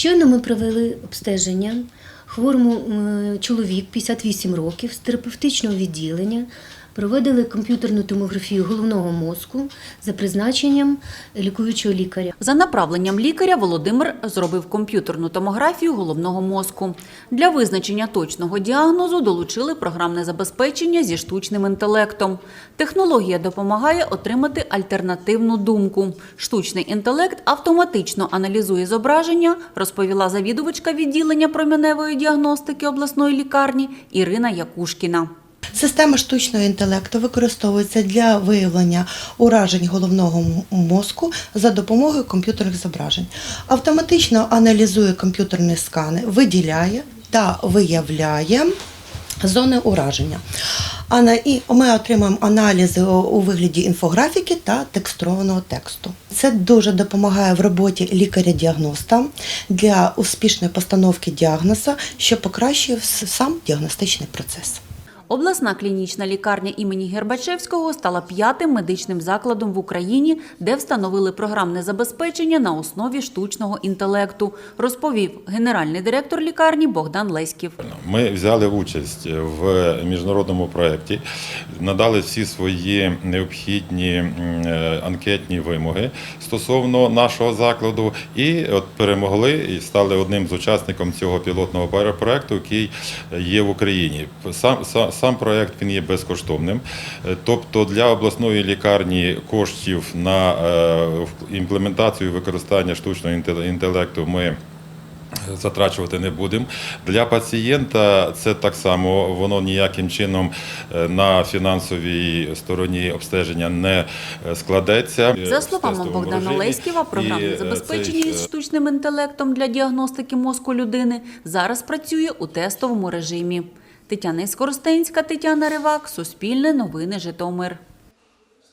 Щойно ми провели обстеження. Хворому чоловік 58 років з терапевтичного відділення проводили комп'ютерну томографію головного мозку за призначенням лікуючого лікаря. За направленням лікаря Володимир зробив комп'ютерну томографію головного мозку. Для визначення точного діагнозу долучили програмне забезпечення зі штучним інтелектом. Технологія допомагає отримати альтернативну думку. Штучний інтелект автоматично аналізує зображення, розповіла завідувачка відділення променевої діагностики обласної лікарні Ірина Якушкіна. Система штучного інтелекту використовується для виявлення уражень головного мозку за допомогою комп'ютерних зображень. Автоматично аналізує комп'ютерні скани, виділяє та виявляє зони ураження. І ми отримуємо аналізи у вигляді інфографіки та текстурованого тексту. Це дуже допомагає в роботі лікаря-діагноста для успішної постановки діагноза, що покращує сам діагностичний процес. Обласна клінічна лікарня імені Гербачевського стала п'ятим медичним закладом в Україні, де встановили програмне забезпечення на основі штучного інтелекту, розповів генеральний директор лікарні Богдан Леськів. Ми взяли участь в міжнародному проєкті, надали всі свої необхідні е, анкетні вимоги стосовно нашого закладу, і от перемогли і стали одним з учасників цього пілотного проєкту, який є в Україні. Сам, сам, проєкт він є безкоштовним. Е, Тобто для обласної лікарні коштів на е, імплементацію і використання штучного інтел- інтелекту ми затрачувати не будемо. Для пацієнта це так само, воно ніяким чином е, на фінансовій стороні обстеження не е, складеться. За словами Богдана. Леськіва, програмне е, забезпечення цей, із е, штучним інтелектом для діагностики мозку людини зараз працює у тестовому режимі. Тетяна Іскоростенська, Тетяна Ривак, Суспільне новини Житомир.